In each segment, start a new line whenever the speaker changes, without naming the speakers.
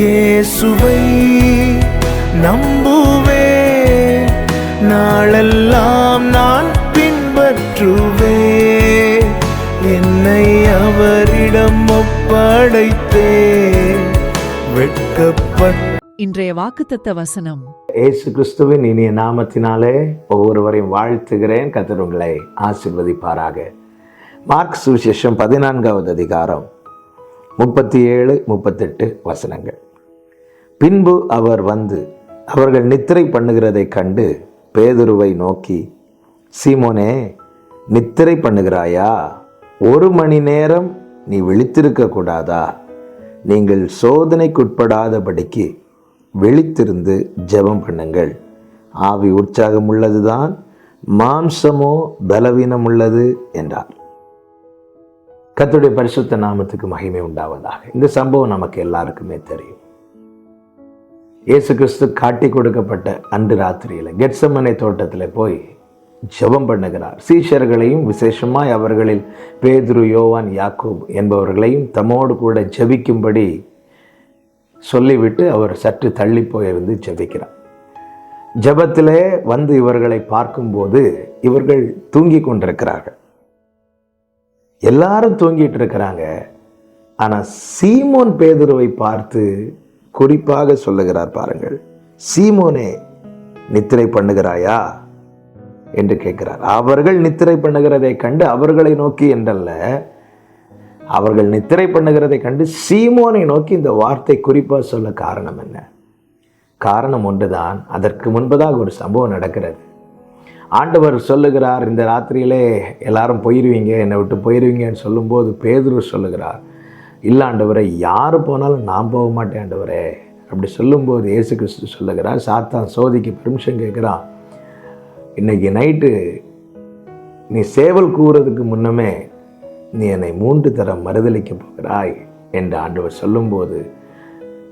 இயேசுவை நம்புவேன் நாளெல்லாம் நான் பின்பற்றுவேன் என்னை அவரிடம் ஒப்படைத்தேன் வெட்கப்பட்ட
இன்றைய வாக்குத்தத்த வசனம்.
இயேசு கிறிஸ்துவின் இனிய நாமத்தினாலே ஒவ்வொருவரையும் வாழ்த்துகிறேன். கர்த்தர் உங்களை ஆசிர்வதிப்பாராக. மார்க் சுவிசேஷம் பதினான்காவது அதிகாரம் முப்பத்தி ஏழு முப்பத்தெட்டு வசனங்கள். பின்பு அவர் வந்து அவர்கள் நித்திரை பண்ணுகிறதைக் கண்டு பேதுருவை நோக்கி சீமோனே நித்திரை பண்ணுகிறாயா? ஒரு மணி நேரம் நீ விழித்திருக்க கூடாதா? நீங்கள் சோதனைக்குட்படாதபடிக்கு விழித்திருந்து ஜெபம் பண்ணுங்கள். ஆவி உற்சாகம் உள்ளதுதான் மாம்சமோ பலவீனம் உள்ளது என்றார். கத்துடைய பரிசுத்த நாமத்துக்கு மகிமை உண்டாவதாக. இந்த சம்பவம் நமக்கு எல்லாருக்குமே தெரியும். இயேசு கிறிஸ்து காட்டி கொடுக்கப்பட்ட அன்று ராத்திரியில் கெட்சமனை தோட்டத்தில் போய் ஜெபம் பண்ணுகிறார். சீஷர்களையும் விசேஷமாய் அவர்களில் பேதுரு யோவான் யாக்கூப் என்பவர்களையும் தம்மோடு கூட ஜெபிக்கும்படி சொல்லிவிட்டு அவர் சற்று தள்ளி போயிருந்து ஜபிக்கிறார். ஜபத்திலே வந்து இவர்களை பார்க்கும்போது இவர்கள் தூங்கி கொண்டிருக்கிறார்கள். எல்லாரும் தூங்கிட்டு இருக்கிறாங்க. ஆனால் சீமோன் பேதுருவை பார்த்து குறிப்பாக சொல்லுகிறார் பாருங்கள். சீமோனே நித்திரை பண்ணுகிறாயா? என்று கேட்கிறார். அவர்கள் நித்திரை பண்ணுகிறதை கண்டு அவர்களை நோக்கி என்றல்ல. அவர்கள் நித்திரை பண்ணுகிறதை கண்டு சீமோனை நோக்கி இந்த வார்த்தை குறிப்பாக சொல்ல காரணம் என்ன? காரணம் ஒன்றுதான். அதற்கு முன்பதாக ஒரு சம்பவம் நடக்கிறது. ஆண்டவர் சொல்லுகிறார் இந்த ராத்திரியிலே எல்லாரும் போயிடுவீங்க என்னை விட்டு போயிடுவீங்கன்னு சொல்லும்போது பேதுரு சொல்லுகிறார் இல்லை ஆண்டவரே யார் போனாலும் நான் போக மாட்டேன் ஆண்டவரே. அப்படி சொல்லும்போது இயேசு கிறிஸ்து சொல்லுகிறார் சாத்தான் சோதிக்கு பெர்மிஷன் கேட்குறான். இன்னைக்கு நைட்டு நீ சேவல் கூறுறதுக்கு முன்னமே நீ என்னை மூன்று தரம் மறுதளிக்க போகிறாய் என்று ஆண்டவர் சொல்லும்போது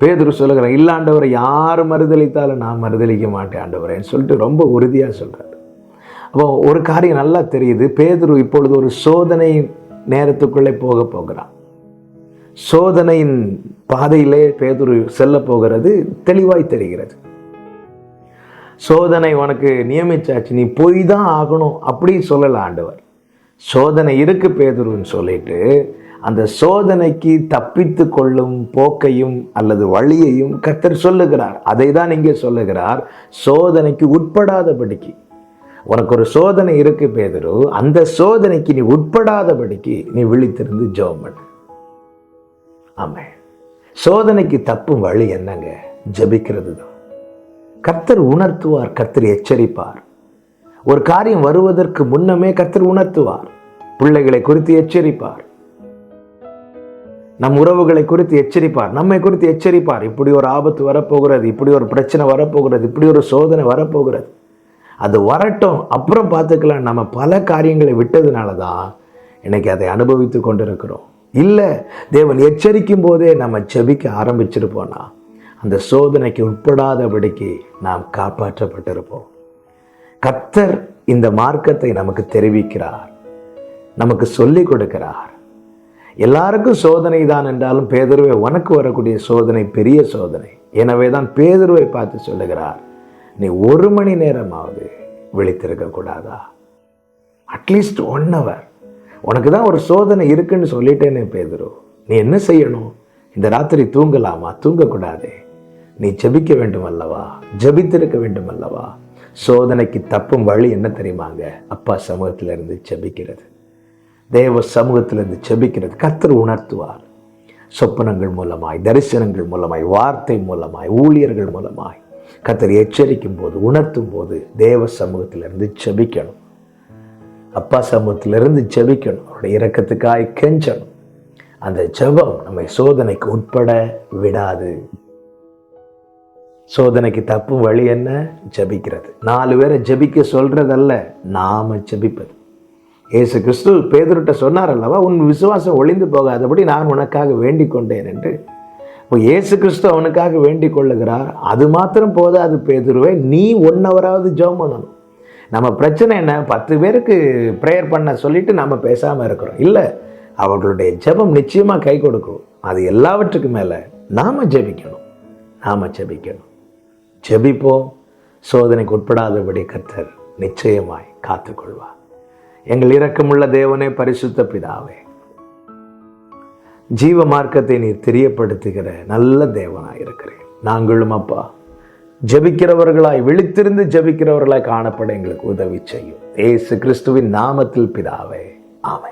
பேதுரு சொல்லுகிறார் இல்லை ஆண்டவரை யார் மறுதளித்தாலும் நான் மறுதளிக்க மாட்டேன் ஆண்டவரேன்னு சொல்லிட்டு ரொம்ப உறுதியாக சொல்கிறார் அப்போ ஒரு காரியம் நல்லா தெரியுது பேதுரு இப்பொழுது ஒரு சோதனை நேரத்துக்குள்ளே போக போகிறான். சோதனையின் பாதையிலே பேதுரு செல்ல போகிறது தெளிவாய் தெரிகிறது. சோதனை உனக்கு நியமிச்சாச்சு நீ போய் தான் ஆகணும் அப்படி சொல்லல ஆண்டவர். சோதனை இருக்கு பேதுருன்னு சொல்லிட்டு அந்த சோதனைக்கு தப்பித்து கொள்ளும் போக்கையும் அல்லது வழியையும் கத்தர் சொல்லுகிறார். அதை தான் இங்கே சொல்லுகிறார் சோதனைக்கு உட்படாதபடிக்கு. உனக்கு ஒரு சோதனை இருக்கு பேதரு அந்த சோதனைக்கு நீ உட்படாதபடிக்கு நீ விழித்திருந்து ஜோம் பண்ணு. ஆமாம். சோதனைக்கு தப்பும் வழி என்னங்க? ஜபிக்கிறது தான் கர்த்தர் உணர்த்துவார் கர்த்தர் எச்சரிப்பார். ஒரு காரியம் வருவதற்கு முன்னமே கர்த்தர் உணர்த்துவார். பிள்ளைகளை குறித்து எச்சரிப்பார். நம் உறவுகளை குறித்து எச்சரிப்பார். நம்மை குறித்து எச்சரிப்பார். இப்படி ஒரு ஆபத்து வரப்போகிறது இப்படி ஒரு பிரச்சனை வரப்போகிறது இப்படி ஒரு சோதனை வரப்போகிறது. அது வரட்டும். அப்புறம் பார்த்துக்கலாம். நம்ம பல காரியங்களை விட்டதுனால தான் இன்னைக்கு அதை அனுபவித்து கொண்டிருக்கிறோம். இல்லை தேவன் எச்சரிக்கும் போதே நம்ம செபிக்க ஆரம்பிச்சிருப்போம்னா அந்த சோதனைக்கு உட்படாதபடிக்கு நாம் காப்பாற்றப்பட்டிருப்போம். கத்தர் இந்த மார்க்கத்தை நமக்கு தெரிவிக்கிறார். நமக்கு சொல்லிக் கொடுக்கிறார். எல்லாருக்கும் சோதனை தான் என்றாலும் பேதர்வை உனக்கு வரக்கூடிய சோதனை பெரிய சோதனை. எனவே தான் பேதர்வை பார்த்து சொல்லுகிறார் நீ ஒரு மணி நேரமாவது விழித்திருக்க கூடாதா அட்லீஸ்ட் ஒன் ஹவர் உனக்கு தான் ஒரு சோதனை இருக்குன்னு சொல்லிட்டேனே பேதுரு. நீ என்ன செய்யணும்? இந்த ராத்திரி தூங்கலாமா? தூங்கக்கூடாதே. நீ ஜபிக்க வேண்டும் அல்லவா? ஜெபித்திருக்க வேண்டும் அல்லவா? சோதனைக்கு தப்பும் வழி என்ன தெரியுமாங்க? அப்பா சமூகத்திலிருந்து இருந்து தேவ சமூகத்திலிருந்து ஜபிக்கிறது. கத்தர் உணர்த்துவார். சொப்பனங்கள் மூலமாய் தரிசனங்கள் மூலமாய் வார்த்தை மூலமாய் ஊழியர்கள் மூலமாய் கத்தர் எச்சரிக்கும் போது உணர்த்தும் போது தேவ சமூகத்திலிருந்து ஜபிக்கணும். அப்பா சமூகத்திலிருந்து ஜெபிக்கணும். அவருடைய இறக்கத்துக்காய் கெஞ்சணும். அந்த ஜெபம் நம்மை சோதனைக்கு உட்பட விடாது. சோதனைக்கு தப்பும் வழி என்ன? ஜெபிக்கிறது. நாலு பேரை ஜெபிக்க சொல்றதல்ல நாம ஜெபிப்பது. ஏசு கிறிஸ்து பேதுருட்ட சொன்னார் அல்லவா உன் விசுவாசம் ஒளிந்து போகாதபடி நான் உனக்காக வேண்டிக் கொண்டேன் என்று. இப்போ ஏசு கிறிஸ்து அவனுக்காக வேண்டிக் கொள்ளுகிறார். அது மாத்திரம் போதாது பேதுருவே நீ ஒன் ஹவராவது ஜெபம் பண்ணணும். நம்ம பிரச்சனை என்ன? பத்து பேருக்கு ப்ரேயர் பண்ண சொல்லிட்டு நம்ம பேசாமல் இருக்கிறோம். இல்லை அவர்களுடைய ஜெபம் நிச்சயமாக கை கொடுக்கும். அது எல்லாவற்றுக்கும் மேலே நாம் ஜெபிக்கணும். நாம் ஜெபிக்கணும். ஜெபிப்போம். சோதனைக்கு உட்படாதபடி கர்த்தர் நிச்சயமாய் காத்துக்கொள்வார். எங்கள் இரக்கமுள்ள தேவனே பரிசுத்த பிதாவே ஜீவ மார்க்கத்தை நீர் தெரியப்படுத்துகிற நல்ல தேவனாக இருக்கிறேன் நாங்களும் அப்பா ஜபிக்கிறவர்களாய் விழித்திருந்து ஜபிக்கிறவர்களாய் காணப்பட எங்களுக்கு உதவி செய்யும். ஏசு கிறிஸ்துவின் நாமத்தில் பிதாவே. ஆமை